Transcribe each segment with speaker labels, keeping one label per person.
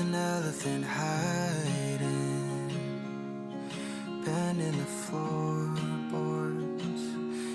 Speaker 1: An elephant hiding, bending the floorboards.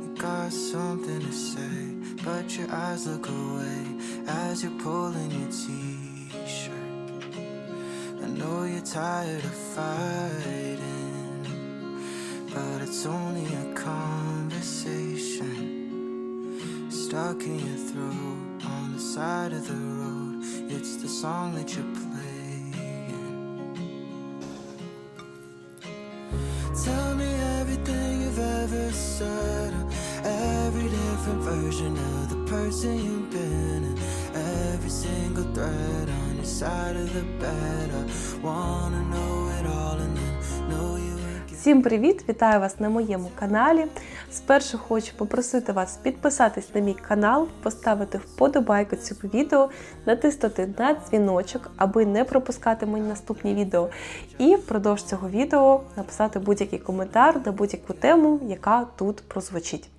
Speaker 1: You got something to say, but your eyes look away as you're pulling your t-shirt. I know you're tired of fighting, but it's only a conversation stuck in your throat on the side of the road. It's the song that you're playing. Ever said, every different version of the person you've been, and every single thread on your side of the bed. I wanna know it all and then know you.
Speaker 2: Всім привіт! Вітаю вас на моєму каналі. Спершу хочу попросити вас підписатись на мій канал, поставити вподобайку цьому відео, натиснути на дзвіночок, аби не пропускати мої наступні відео. І впродовж цього відео написати будь-який коментар на будь-яку тему, яка тут прозвучить.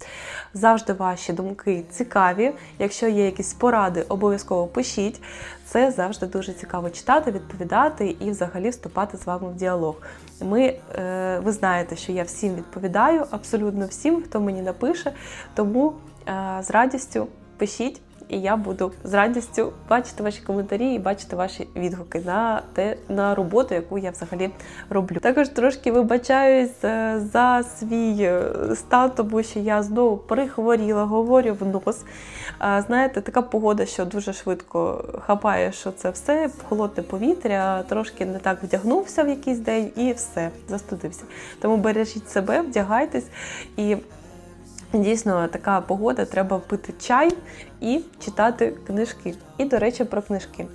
Speaker 2: Завжди ваші думки цікаві. Якщо є якісь поради, обов'язково пишіть. Це завжди дуже цікаво читати, відповідати і взагалі вступати з вами в діалог. Ми, е, ви знаєте, що я всім відповідаю, абсолютно всім, хто мені напише. Тому е, з радістю пишіть, і я буду з радістю бачити ваші коментарі і бачити ваші відгуки на те на роботу, яку я взагалі роблю. Також трошки вибачаюсь е, за свій е, стан, тому що я знову прихворіла, говорю в нос. Знаєте, така погода, що дуже швидко хапає, що це все, холодне повітря, трошки не так вдягнувся в якийсь день і все, застудився. Тому бережіть себе, вдягайтесь і. Дійсно, така погода, треба пити чай і читати книжки. І, до речі, про книжки.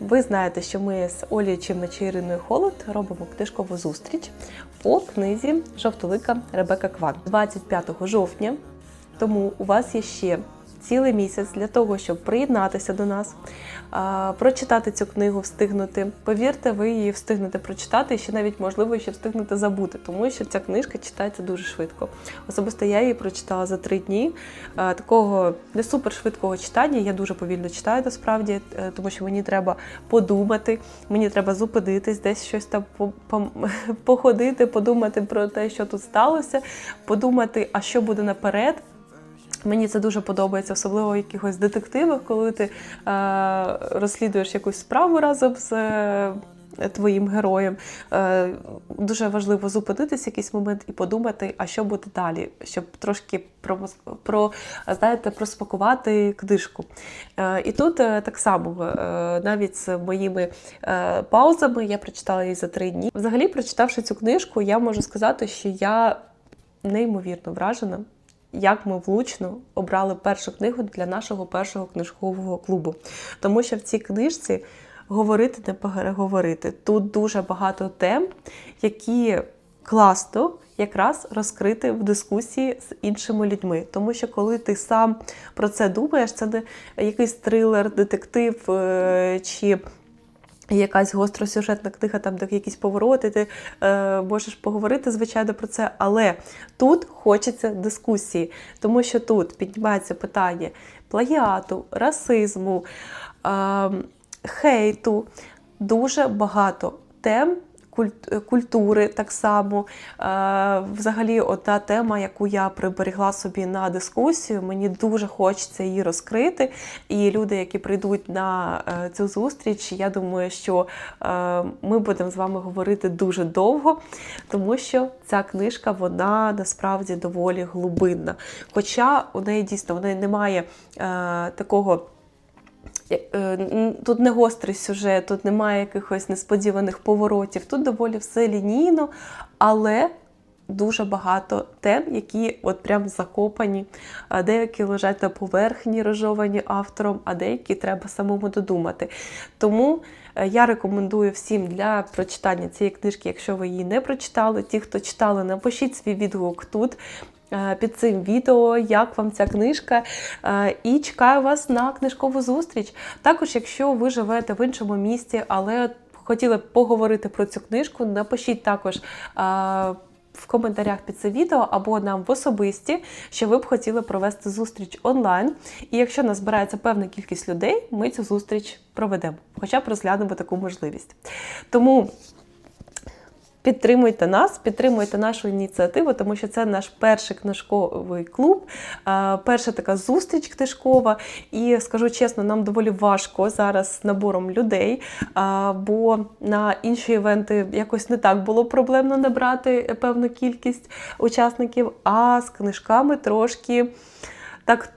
Speaker 2: Ви знаєте, що ми з Олією Іриною Холод робимо книжкову зустріч по книзі Жовтолика Ребека Кван 25 жовтня. Тому у вас є ще цілий місяць для того, щоб приєднатися до нас, прочитати цю книгу, встигнути. Повірте, ви її встигнете прочитати і ще навіть можливо ще встигнете забути, тому що ця книжка читається дуже швидко. Особисто я її прочитала за три дні. Такого не супер швидкого читання. Я дуже повільно читаю насправді, е, тому що мені треба подумати, мені треба зупинитись, десь щось там по- походити, подумати про те, що тут сталося, подумати, а що буде наперед. Мені це дуже подобається, особливо в якихось детективах, коли ти е, розслідуєш якусь справу разом з е, твоїм героєм. Е, дуже важливо зупинитися в якийсь момент і подумати, а що буде далі, щоб трошки про, про знаєте, проспакувати книжку. Е, і тут е, так само, навіть з моїми паузами, я прочитала її за три дні. Взагалі, прочитавши цю книжку, я можу сказати, що я неймовірно вражена як ми влучно обрали першу книгу для нашого першого книжкового клубу. Тому що в цій книжці говорити не переговорити. Тут дуже багато тем, які класно якраз розкрити в дискусії з іншими людьми. Тому що коли ти сам про це думаєш, це не якийсь трилер, детектив е, чи якась гостросюжетна книга, там де якісь повороти, ти е, можеш поговорити, звичайно, про це, але тут хочеться дискусії, тому що тут піднімається питання плагіату, расизму, е, хейту, дуже багато тем. Культ- Культури так само. Е, Взагалі, одна тема, яку я приберегла собі на дискусію, мені дуже хочеться її розкрити. І люди, які прийдуть на е, цю зустріч, я думаю, що е, ми будемо з вами говорити дуже довго, тому що ця книжка вона насправді доволі глибинна. Хоча у неї дійсно у неї немає такого. Е, Тут не гострий сюжет, тут немає якихось несподіваних поворотів. Тут доволі все лінійно, але дуже багато тем, які от прям закопані. Деякі лежать на поверхні, розжовані автором, а деякі треба самому додумати. Тому е, я рекомендую всім для прочитання цієї книжки, якщо ви її не прочитали. Ті, хто читали, напишіть свій відгук тут під цим відео, як вам ця книжка. Е, І чекаю вас на книжкову зустріч. Також, якщо ви живете в іншому місті, але хотіли б поговорити про цю книжку, напишіть також. е, в коментарях під це відео або нам в особисті, що ви б хотіли провести зустріч онлайн. І якщо назбирається певна кількість людей, ми цю зустріч проведемо, хоча б розглянемо таку можливість. Тому. Підтримуйте нас, підтримуйте нашу ініціативу, тому що це наш перший книжковий клуб, перша така зустріч книжкова. І скажу чесно, нам доволі важко зараз з набором людей, бо на інші івенти якось не так було проблемно набрати певну кількість учасників, а з книжками трошки так.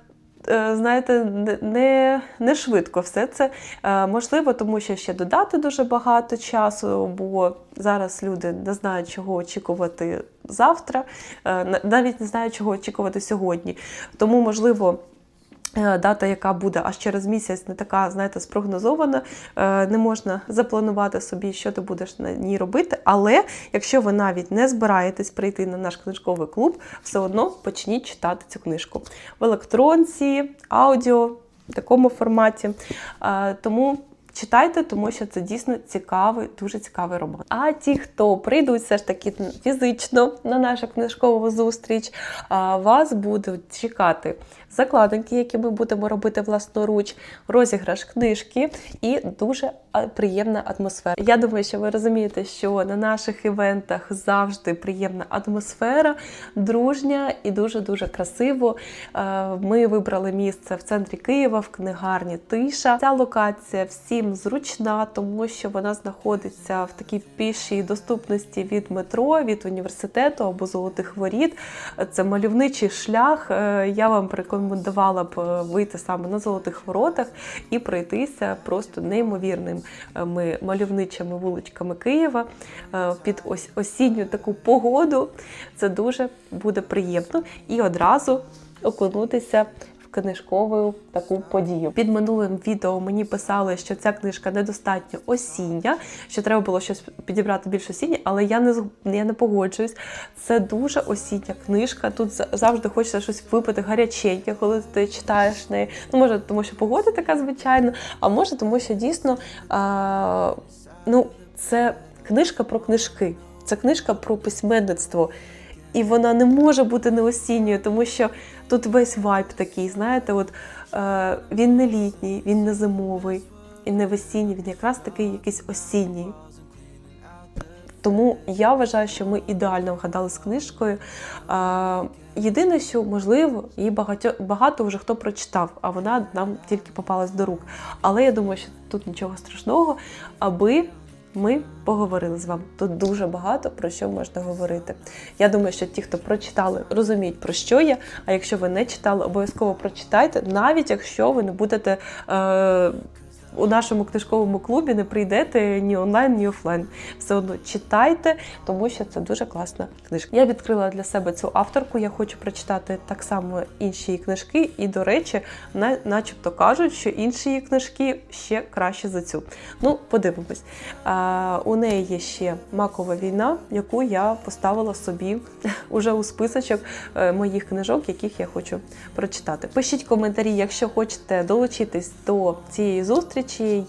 Speaker 2: Е, Знаєте, не- не, швидко все це. Е, Можливо, тому що ще додати дуже багато часу, бо зараз люди не знають, чого очікувати завтра, е, на- навіть не знають, чого очікувати сьогодні. Тому, можливо. Е, Дата, яка буде аж через місяць, не така, знаєте, спрогнозована. Е, Не можна запланувати собі, що ти будеш на ній робити. Але якщо ви навіть не збираєтесь прийти на наш книжковий клуб, все одно почніть читати цю книжку в електронці, аудіо, в такому форматі. Е, Тому читайте, тому що це дійсно цікавий, дуже цікавий роман. А ті, хто прийдуть все ж таки фізично на нашу книжкову зустріч, вас будуть чекати закладинки, які ми будемо робити власноруч, розіграш книжки і дуже приємна атмосфера. Я думаю, що ви розумієте, що на наших івентах завжди приємна атмосфера, дружня і дуже дуже красиво. Ми вибрали місце в центрі Києва, в книгарні Тиша. Ця локація всім зручна, тому що вона знаходиться в такій пішій доступності від метро, від університету або золотих воріт. Це мальовничий шлях. Е, Я вам порекомендувала б е, вийти саме на золотих воротах і пройтися просто неймовірними мальовничими вуличками Києва е, під ось осінню таку погоду. Це дуже буде приємно і одразу окунутися книжкову таку подію. Під минулим відео мені писали, що ця книжка недостатньо осіння, що треба було щось підібрати більш осіннє, але я не я не погоджуюсь. Це дуже осіння книжка. Тут за- завжди хочеться щось випити гаряченьке, коли ти читаєш неї. Ну, може, тому що погода така звичайна, а може, тому що дійсно а, ну, це книжка про книжки, це книжка про письменництво. І вона не може бути не осінньою, тому що тут весь вайб такий, знаєте, от е, він не літній, він не зимовий і не весінній, він якраз такий якийсь осінній. Тому я вважаю, що ми ідеально вгадали з книжкою. Е, єдине, що можливо, її багато, багато вже хто прочитав, а вона нам тільки попалась до рук. Але я думаю, що тут нічого страшного, аби ми поговорили з вами. Тут дуже багато про що можна говорити. Я думаю, що ті, хто прочитали, розуміють про що я. А якщо ви не читали, обов'язково прочитайте, навіть якщо ви не будете. Е- у нашому книжковому клубі не прийдете ні онлайн, ні офлайн. Все одно читайте, тому що це дуже класна книжка. Я відкрила для себе цю авторку. Я хочу прочитати так само інші її книжки, і, до речі, на, начебто кажуть, що інші її книжки ще краще за цю. Ну, подивимось. А, у неї є ще макова війна, яку я поставила собі уже у списочок е, моїх книжок, яких я хочу прочитати. Пишіть коментарі, якщо хочете долучитись до цієї зустрічі,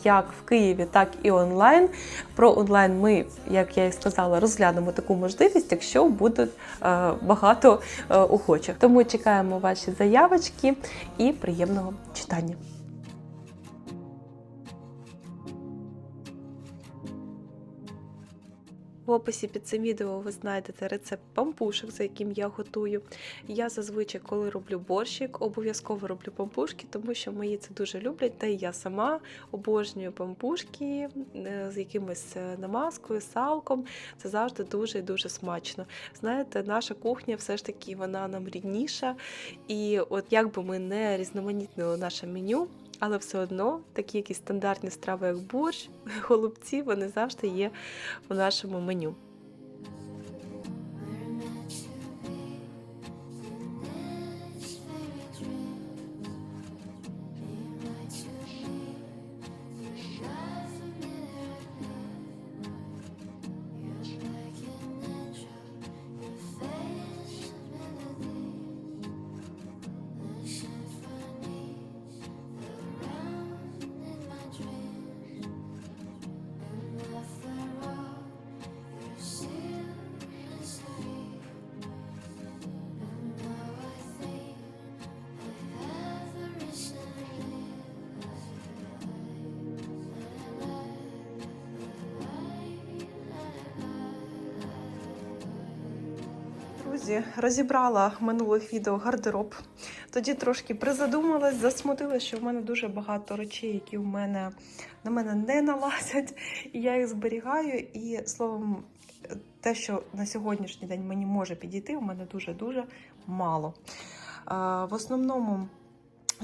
Speaker 2: як в Києві, так і онлайн. Про онлайн ми, як я і сказала, розглянемо таку можливість, якщо буде багато е, охочих. Тому чекаємо ваші заявочки і приємного читання. В описі під цим відео ви знайдете рецепт пампушок, за яким я готую. Я зазвичай, коли роблю борщик, обов'язково роблю пампушки, тому що мої це дуже люблять. Та й я сама обожнюю пампушки е, з якимось е, намазкою, салком. Це завжди дуже і дуже смачно. Знаєте, наша кухня все ж таки вона нам рідніша. І от як би ми не різноманітнили наше меню. Але все одно такі якісь стандартні страви, як борщ, голубці, вони завжди є у нашому меню. Друзі, розібрала минулих відео гардероб. Тоді трошки призадумалась, засмутилась, що в мене дуже багато речей, які в мене на мене не налазять, і я їх зберігаю. І словом, те, що на сьогоднішній день мені може підійти, у мене дуже-дуже мало. В основному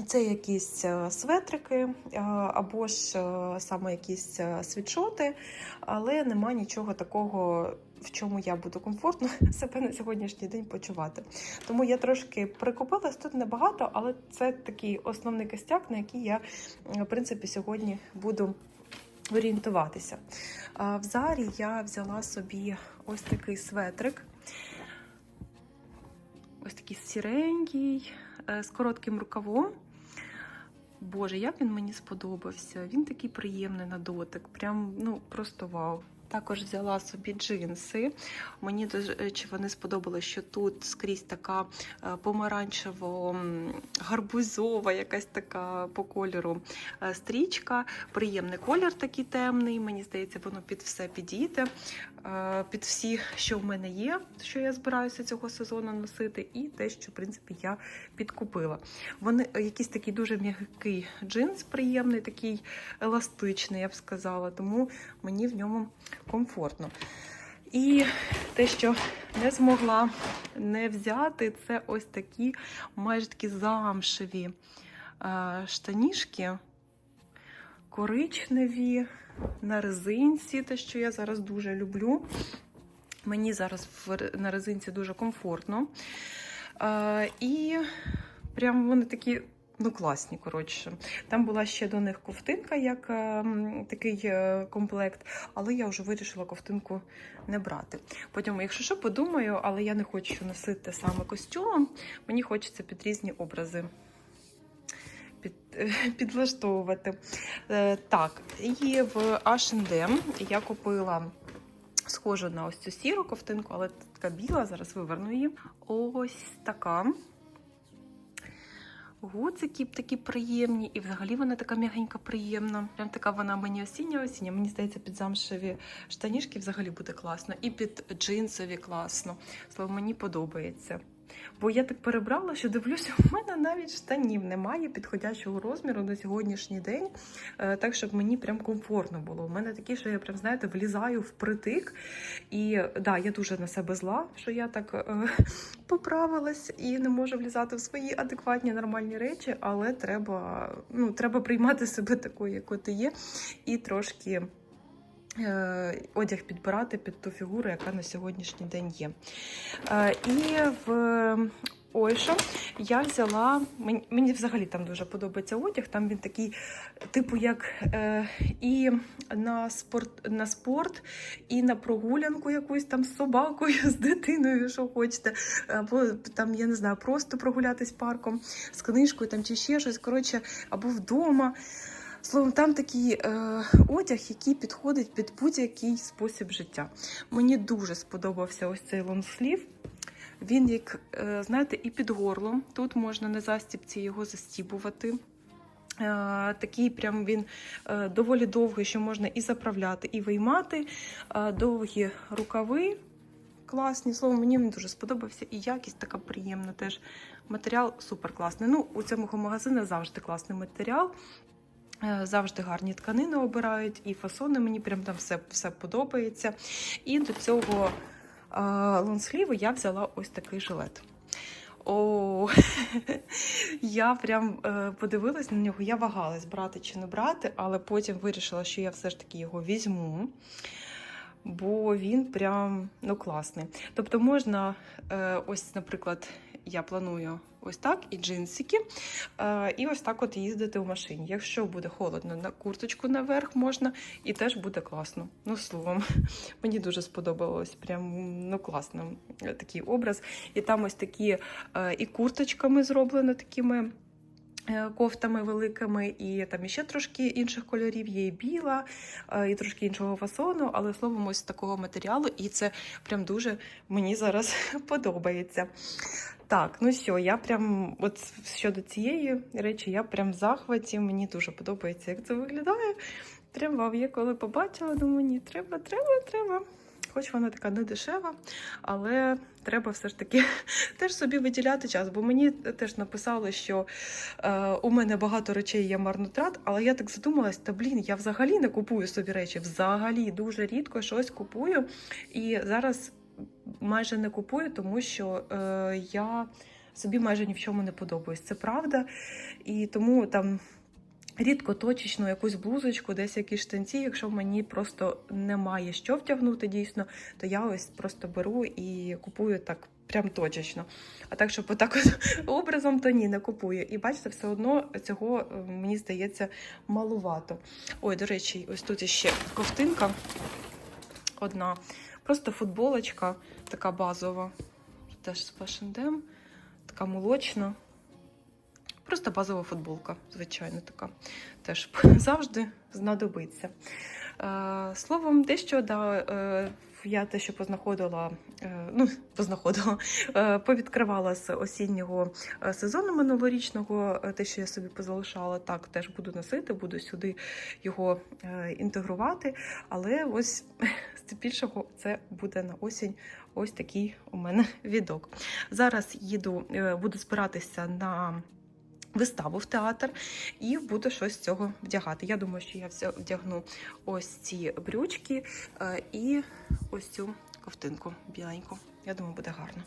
Speaker 2: це якісь е, светрики або ж е, саме якісь е, світшоти, але нема нічого такого, в чому я буду комфортно себе на сьогоднішній день почувати. Тому я трошки прикупилась тут небагато, але це такий основний костяк, на який я в принципі сьогодні буду орієнтуватися. В зарі я взяла собі ось такий светрик. Ось такий сіренький, е, з коротким рукавом. Боже, як він мені сподобався. Він такий приємний на дотик. Прям ну просто вау. Також взяла собі джинси. Мені дуже чи вони сподобалося, що тут скрізь така е, помаранчево-гарбузова, якась така по кольору е, стрічка. Приємний колір такий темний. Мені здається, воно під все підійде, під всі, що в мене є, що я збираюся цього сезону носити, і те, що в принципі я підкупила. Вони е, якийсь такий дуже м'який джинс, приємний, такий еластичний, я б сказала. Тому мені в ньому комфортно. І те, що не змогла не взяти, це ось такі майже такі замшеві е, штанішки, коричневі, на резинці, те, що я зараз дуже люблю. Мені зараз на резинці дуже комфортно. І прям вони такі. Ну, класні, коротше. Там була ще до них ковтинка, як е, такий е, комплект, але я вже вирішила ковтинку не брати. Потім, якщо що, подумаю, але я не хочу носити саме костюмом. Мені хочеться під різні образи під, підлаштовувати. Е, так, і в H&M я купила схожу на ось цю сіру ковтинку, але така біла, зараз виверну її. Ось така. Гуцики такі приємні, і взагалі вона така м'ягенька, приємна. Прям така вона мені осіння осіння. Мені здається, під замшеві штанішки взагалі буде класно. І під джинсові класно. Слово, мені подобається. Бо я так перебрала, що дивлюся, у мене навіть штанів немає підходящого розміру на сьогоднішній день, е, так щоб мені прям комфортно було. У мене такі, що я прям знаєте, влізаю впритик. І да, я дуже на себе зла, що я так е, поправилась і не можу влізати в свої адекватні нормальні речі, але треба, ну, треба приймати себе такою, якою ти є, і трошки. Е, Одяг підбирати під ту фігуру, яка на сьогоднішній день є. Е, І в Ойша я взяла. Мені взагалі там дуже подобається одяг. Там він такий, типу, як е, і на спорт, на спорт, і на прогулянку якусь там з собакою, з дитиною, що хочете. Або там, я не знаю, просто прогулятись парком з книжкою там, чи ще щось. Коротше, або вдома. Словом, там такий е, одяг, який підходить під будь-який спосіб життя. Мені дуже сподобався ось цей лонслів. Він, як, е, знаєте, і під горлом. Тут можна на застібці його застібувати. Е, Такий прям він е, доволі довгий, що можна і заправляти, і виймати. Довгі рукави. Класні, словом, мені він дуже сподобався. І якість така приємна теж. Матеріал супер класний. Ну, у цьому магазині завжди класний матеріал. Е, Завжди гарні тканини обирають, і фасони мені прям там все, все подобається. І до цього е, лонсліву я взяла ось такий жилет. О, я прям е, подивилась на нього, я вагалась брати чи не брати, але потім вирішила, що я все ж таки його візьму. Бо він прям ну класний. Тобто можна, ось, наприклад, я планую ось так і джинсики, е, і ось так от їздити в машині. Якщо буде холодно, на курточку наверх можна, і теж буде класно. Ну, словом, мені дуже сподобалось. Прям ну класно такий образ. І там ось такі е, і курточками зроблено такими. е, Кофтами великими, і там іще трошки інших кольорів, є і біла, і трошки іншого фасону, але словом, ось такого матеріалу, і це прям дуже мені зараз подобається. Так, ну що, я прям от щодо цієї речі, я прям в захваті. Мені дуже подобається, як це виглядає. Прям вау, я коли побачила, думаю, ні, треба, треба, треба. хоч вона така не дешева, але треба все ж таки теж собі виділяти час. Бо мені теж написали, що е, у мене багато речей є марнотрат, але я так задумалась, та блін, я взагалі не купую собі речі. Взагалі дуже рідко щось купую. І зараз майже не купую, тому що е, я собі майже ні в чому не подобаюсь. Це правда. І тому там. Рідко точечно якусь блузочку, десь якісь штанці. Якщо мені просто немає що втягнути дійсно, то я ось просто беру і купую так прям точечно. А так, щоб отак от образом, то ні, не купую. І бачите, все одно цього е, мені здається малувато. Ой, до речі, ось тут ще ковтинка одна. Просто футболочка така базова. Теж з H&M, така молочна. Просто базова футболка, звичайно, така. Теж завжди знадобиться. Е, словом, дещо да, е, я те, що познаходила, е, ну, познаходила, повідкривала з осіннього сезону минулорічного, те, що я собі позалишала, так теж буду носити, буду сюди його інтегрувати. Але ось здебільшого це буде на осінь. Ось такий у мене відок. Зараз їду, е, буду збиратися на виставу в театр і буду щось з цього вдягати. Я думаю, що я вдягну ось ці брючки е, і ось цю ковтинку біленьку. Я думаю, буде гарно.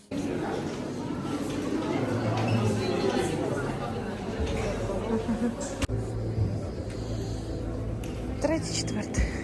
Speaker 2: Третє, четверте.